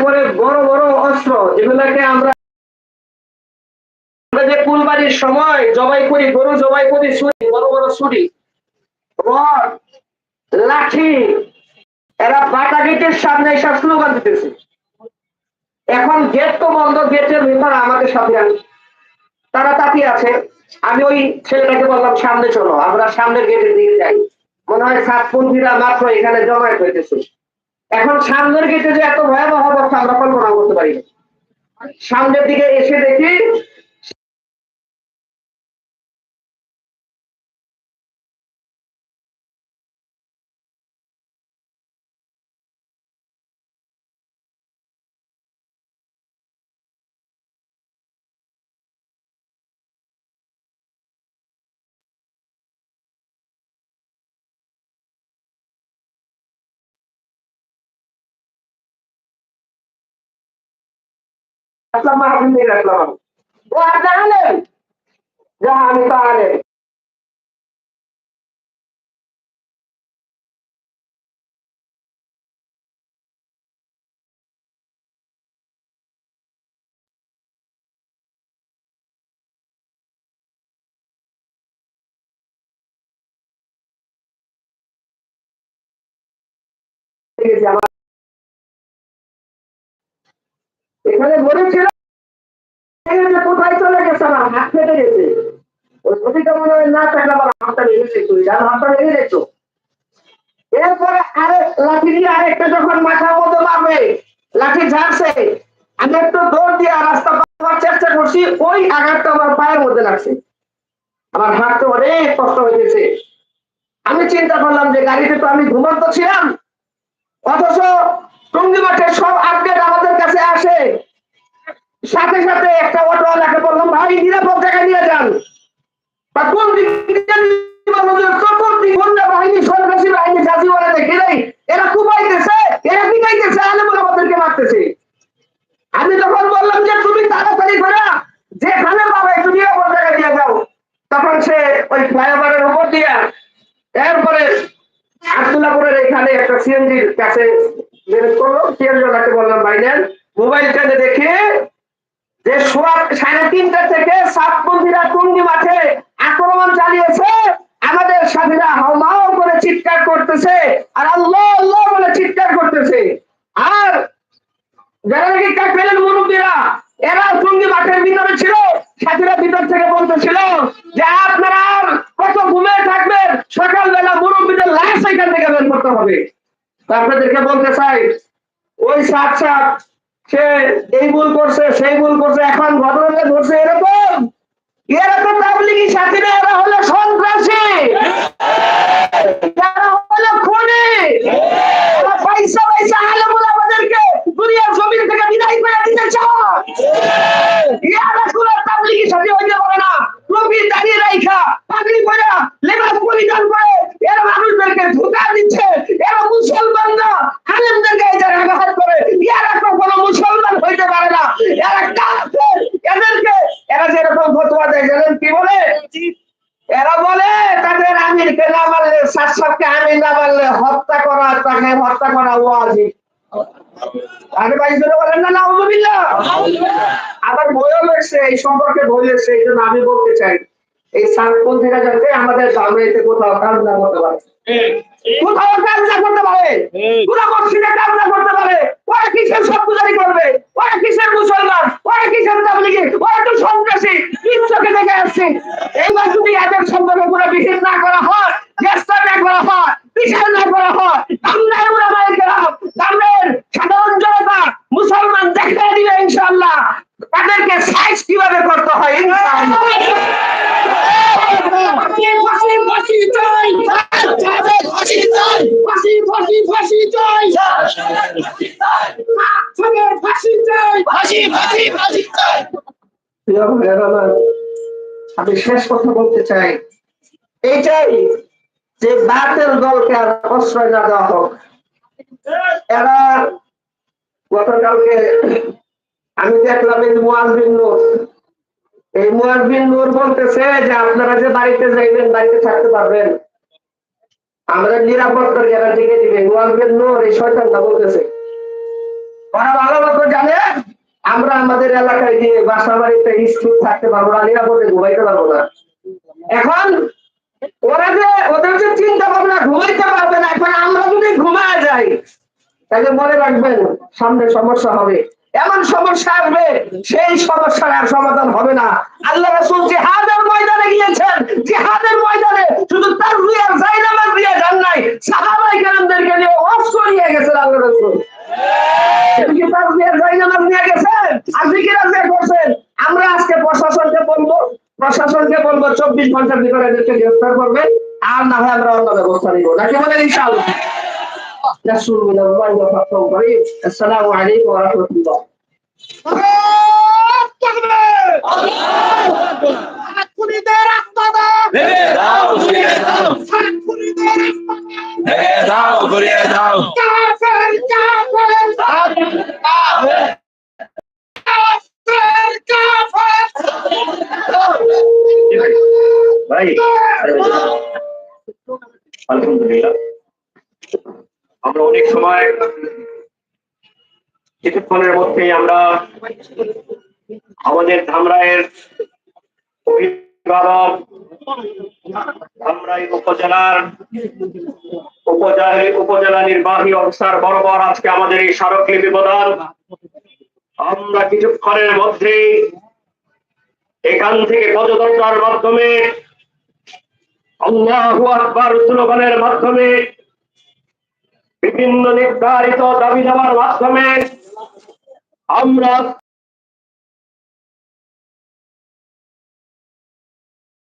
একেবারে বড় বড় অস্ত্র। এগুলাকে আমরা যে কুলবাড়ির সময় জবাই করি, গরু জবাই করি, ছুরি, বড় বড় ছুরি। লাঠি, এরা বাটা গেটের সামনে এসব স্লোগান দিতেছে। এখন গেট তো বন্ধ, গেটের ভিতরে আমাদের সাথে আন। তারা তাকিয়ে আছে। আমি ওই ছেলেটাকে বললাম, সামনে চলো, আমরা সামনের গেটের দিকে যাই। মনে হয় সাতপন্থীরা মাত্র এখানে জমায়েত হইতেছে। এখন সামনের গেটে যে এত ভয়াবহ অবস্থা আমরা কল্পনা করতে পারি সামনের দিকে এসে দেখি রাখলাম মাহফিল থেকে রাখলাম আমি। ও আর জাহালেন যাহা আমি তাহলে এখানে বলেছিল কোথায় চলে গেছে আমার হাত ফেটে গেছে। ওই মনে হয় না আমার হাতটা যার হাতটা লেগে যেত এরপরে আরেক লাঠি দিয়ে আরেকটা যখন মারবে লাঠি ঝাড়ছে, আমি একটু দৌড় দিয়ে রাস্তা পাওয়ার চেষ্টা করছি, ওই আঘাতটা আমার পায়ের মধ্যে লাগছে। আমার হাতটা অনেক কষ্ট হয়েছে আমি চিন্তা করলাম যে গাড়িতে তো আমি ঘুমন্ত ছিলাম, অথচ টঙ্গি সব আপডেট আমাদের কাছে আসে। সাথে সাথে একটা অটোওয়ালাকে বললাম, ভাই, নিরাপদ জায়গায় নিয়ে যান। বা কোন দিক মারতেছে। আমি তখন বললাম যে, তুমি তাড়াতাড়ি করে যেখানে পাবে একটু নিরাপদ জায়গায় নিয়ে যাও। তখন সে ওই ফ্লাইওভারের উপর দিয়ে, এরপরে আব্দুল্লাপুরের এখানে একটা সিএনজির কাছে ওনাকে বললাম, ভাই নেন মোবাইলটাতে দেখে যে সোয়া সাড়ে তিনটা থেকে সাতপন্থীরা টুঙ্গি মাঠে আক্রমণ চালিয়েছে, আমাদের সাথীরা হাওমাও করে চিৎকার করতেছে আর আল্লাহ আল্লাহ বলে চিৎকার করতেছে। আর যারা নাকি কাকরেলের মুরব্বীরা, এরা টুঙ্গি মাঠের ভিতরে ছিল, সাথীরা ভিতর থেকে বলতেছিল যে আপনারা কত ঘুমে থাকবেন, সকালবেলা মুরব্বীদের লাশ এখান থেকে বের করতে হবে। আপনাদেরকে বলতে চাই ওই সাত সাত, সে এই ভুল করছে, সেই ভুল করছে, এখন ঘটনাটা ধরছে, এরকম এরকম তো তাবলিগি সাথীরা এরা হলো সন্ত্রাসী। যারা হলো খুনি এরা পয়সা পয়সা আলমুল আমাদেরকে দুনিয়ার জমিন থেকে বিদায় করে দিতে চায় এরা কোনো তাবলিগি সাথী হইতে পারে না টুপি দাঁড়িয়ে রাইখা পাগড়ি পরে লেবাস পরিধান করে এরা মানুষদেরকে ধোকা দিচ্ছে এরা মুসলমান না আলেমদেরকে এদের আঘাত করে এরা কখনো মুসলমান হইতে পারে না এরা কাফের এদেরকে এরা যেরকম ফতোয়া দেয় জানেন কি বলে এরা বলে তাদের আমিরকে না মারলে শাসককে আমির না মারলে হত্যা করা তাকে হত্যা করা ওয়াজিব। আরে ভাই জোরে বলেন না নাউজুবিল্লাহ। আবার বইও লেখছে এই সম্পর্কে বই লেখছে এই জন্য আমি বলতে চাই এই সাতপন্থীরা যাতে আমাদের গামলাইতে কোথাও কাজ না করতে পারে। কোথাও কাজ না করতে পারে। কোন মসজিদে কাজ না করতে পারে। ওরা কিসের সব করবে? ওরা কিসের মুসলমান? ওরা কিসের তাবলিগি ওরা তো সন্ত্রাসী আসছে এইবার যদি এদের সম্পর্কে পুরো বিহিত না করা হয় গ্রেফতার না করা হয় বিচার না করা হয় ওরা মায়ের গেলাম গামের সাধারণ জনতা মুসলমান দেখে দিবে ইনশাআল্লাহ তাদেরকে সাইজ কীভাবে করতে হয় ইনশাআল্লাহ আমি শেষ কথা বলতে চাই। এইটাই যে বাতের দলকে আর প্রশ্রয় না দেওয়া হোক। এরা গতকালকে আমি দেখলাম এই মুয়াজবিন নূর। এই মুয়াজবিন নূর বলতেছে যে আপনারা যে বাড়িতে যাইবেন, বাড়িতে থাকতে পারবেন। আমরা নিরাপত্তার গ্যারান্টি দিবে। মুয়াজবিন নূর এই শয়তানটা বলতেছে। ওরা ভালো মতো জানে আমরা আমাদের এলাকায় গিয়ে বাসা বাড়িতে স্কুল থাকতে পারব না, নিরাপদে ঘুমাইতে পারব না। এখন ওরা যে, ওদের যে চিন্তা ভাবনা ঘুমাইতে পারবে না, এখন আমরা যদি ঘুমায় যাই, তাহলে মনে রাখবেন সামনে সমস্যা হবে। এমন সমস্যা আসবে, সেই সমস্যার আর সমাধান হবে না। আল্লাহ রসুল জিহাদের গিয়েছেন জিহাদের ময়দানে শুধু তার রিয়ার জাইনামাজ দিয়ে যান নাই সাহাবাই কেরামদেরকে নিয়ে অস্ত্র নিয়ে গেছেন আল্লাহ রাসূল আপনি কি তার রিয়ার জাইনামাজ নিয়ে গেছেন আপনি কি রাজিয়া করছেন আমরা আজকে প্রশাসনকে বলবো প্রশাসনকে বলবো চব্বিশ ঘন্টার ভিতরে এদেরকে গ্রেফতার করবে আর না হয় আমরা অন্য ব্যবস্থা নিব নাকি বলেন ইনশাআল্লাহ نسأل من الله وفقه قريب السلام عليكم ورحمة الله আলহামদুলিল্লাহ। আমরা অনেক সময় কিছুক্ষণের মধ্যেই আমরা আমাদের ধামরায়ের অভিভাবক, ধামরাই উপজেলার উপজেলা উপজেলা নির্বাহী অফিসার বরাবর আজকে আমাদের এই স্মারকলিপি প্রদান। আমরা কিছুক্ষণের মধ্যেই এখান থেকে পদযাত্রার মাধ্যমে আকবার স্লোগানের মাধ্যমে বিভিন্ন নির্ধারিত দাবি দেওয়ার মাধ্যমে আমরা